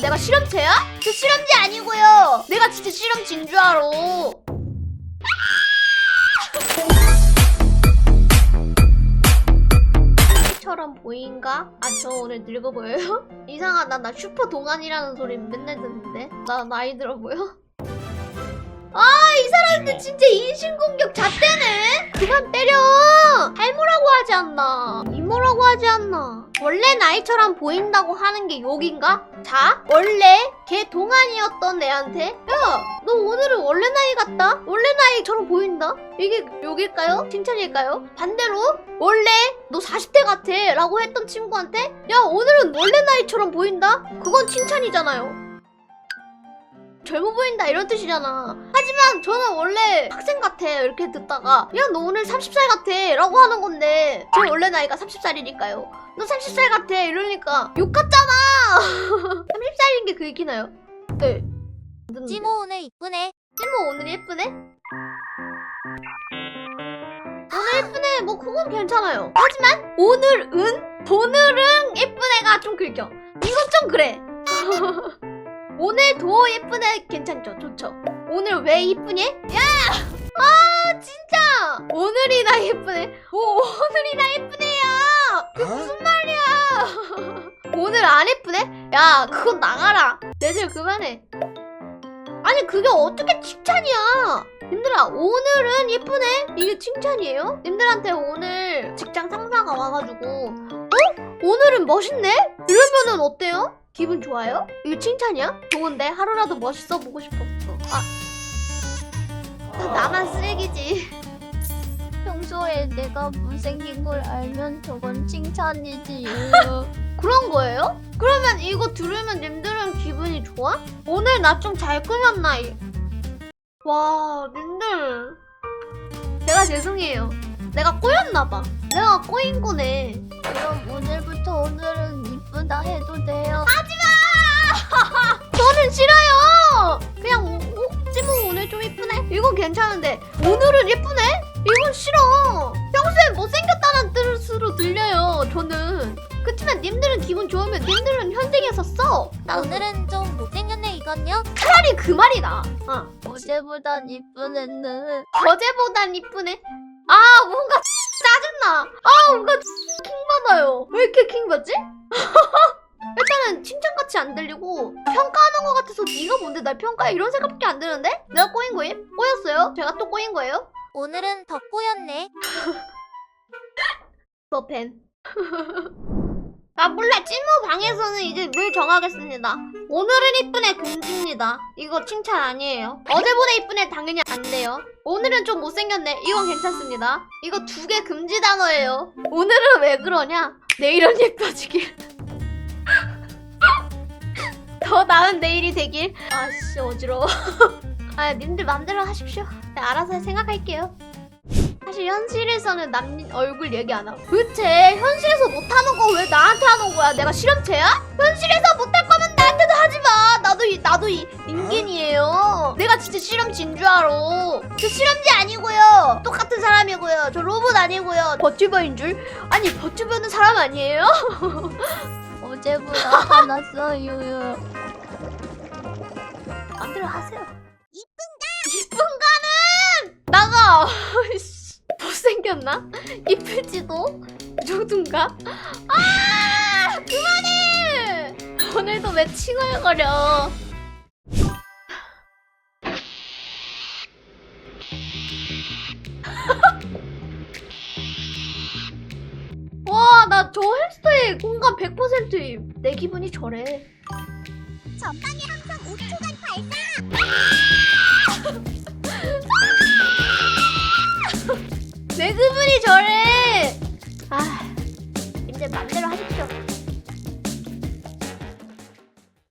내가 실험체야? 저 실험체 아니고요. 내가 진짜 실험체인 줄 알아. 처럼 보인가? 아 저 오늘 늙어 보여요? 이상하다 나 슈퍼 동안이라는 소리 맨날 듣는데 나 나이 들어 보여? 아이 사람들 진짜 인신공격 잣대네 그만 때려 할모라고 하지 않나 이모라고 하지 않나 원래 나이처럼 보인다고 하는 게 욕인가? 자 원래 걔 동안이었던 애한테 야 너 오늘은 원래 나이 같다 원래 나이처럼 보인다 이게 욕일까요? 칭찬일까요? 반대로 원래 너 40대 같아 라고 했던 친구한테 야 오늘은 원래 나이처럼 보인다? 그건 칭찬이잖아요 젊어 보인다 이런 뜻이잖아. 하지만 저는 원래 학생 같아 이렇게 듣다가. 야 너 오늘 30살 같아 라고 하는 건데. 제 원래 나이가 30살이니까요. 너 30살 같아 이러니까 욕 같잖아. 30살인 게 그게 기나요? 네. 찌모 오늘 이쁘네. 찐모 오늘 예쁘네? 오늘 예쁘네. 뭐 그건 괜찮아요. 하지만 오늘은 오늘은 예쁜 애가 좀 긁혀. 이건 좀 그래 오늘 도 예쁜 애 괜찮죠 좋죠 오늘 왜 이쁘니? 야! 아 진짜 오늘이나 예쁘네 오 오늘이나 예쁘네요 그게 무슨 말이야 오늘 안 예쁘네? 야 그건 나가라 내들 그만해 아니 그게 어떻게 칭찬이야 님들아 오늘은 예쁘네 이게 칭찬이에요? 님들한테 오늘 직장 상사가 와가지고 어? 오늘은 멋있네? 이러면은 어때요? 기분 좋아요? 이게 칭찬이야? 좋은데 하루라도 멋있어 보고 싶었어 아다 나만 쓰레기지 평소에 내가 못생긴 걸 알면 저건 칭찬이지. 그런 거예요? 그러면 이거 들으면 님들은 기분이 좋아? 오늘 나 좀 잘 꾸몄나? 이- 와, 님들. 제가 죄송해요. 내가 꼬였나봐. 내가 꼬인 거네. 그럼 오늘부터 오늘은 이쁘다 해도 돼요. 예쁘네? 이건 싫어. 평소에 못생겼다는 뜻으로 들려요, 저는. 그치만 님들은 기분 좋으면 님들은 현생에서 써. 나 오늘은 좀 못생겼네 이건요. 차라리 그 말이 나. 어. 어제보단 이쁜 애는 어제보단 이쁘네. 아 뭔가 짜증나. 아 뭔가 킹 받아요. 왜 이렇게 킹 받지? 일단은 칭찬같이 안 들리고 평가하는 것 같아서 네가 뭔데 날 평가해 이런 생각밖에 안 드는데? 내가 꼬인 거임? 꼬였어요? 제가 또 꼬인 거예요? 오늘은 더 꼬였네. 너팬. 아 몰라 찐모 방에서는 이제 룰 정하겠습니다. 오늘은 이쁜 애 금지입니다. 이거 칭찬 아니에요. 어제보다 이쁜 애 당연히 안 돼요. 오늘은 좀 못생겼네. 이건 괜찮습니다. 이거 두 개 금지 단어예요. 오늘은 왜 그러냐? 내일은 예뻐지길. 더 나은 내일이 되길. 아씨 어지러워. 아 님들 맘대로 하십시오. 네, 알아서 생각할게요. 사실 현실에서는 남 얼굴 얘기 안 하고 도대체 현실에서 못하는 거 왜 나한테 하는 거야? 내가 실험체야? 현실에서 못할 거면 나한테도 하지 마. 나도 이, 나도 이 인간이에요. 내가 진짜 실험체인 줄 알아. 저 실험체 아니고요. 똑같은 사람이고요. 저 로봇 아니고요. 버튜버인 줄? 아니 버튜버는 사람 아니에요? 어제보다 화났어요. 마음대로 하세요. 이쁜가? 아이씨. 못생겼나? 이쁠지도 이 정도인가? 아 그만해. 오늘도 왜 칭얼거려? 와, 나저 헬스터에 공감 100%임. 내 기분이 저래. 전방에 항상 5초간 발사. 왜 그분이 저래? 아, 이제 맘대로 하십시오.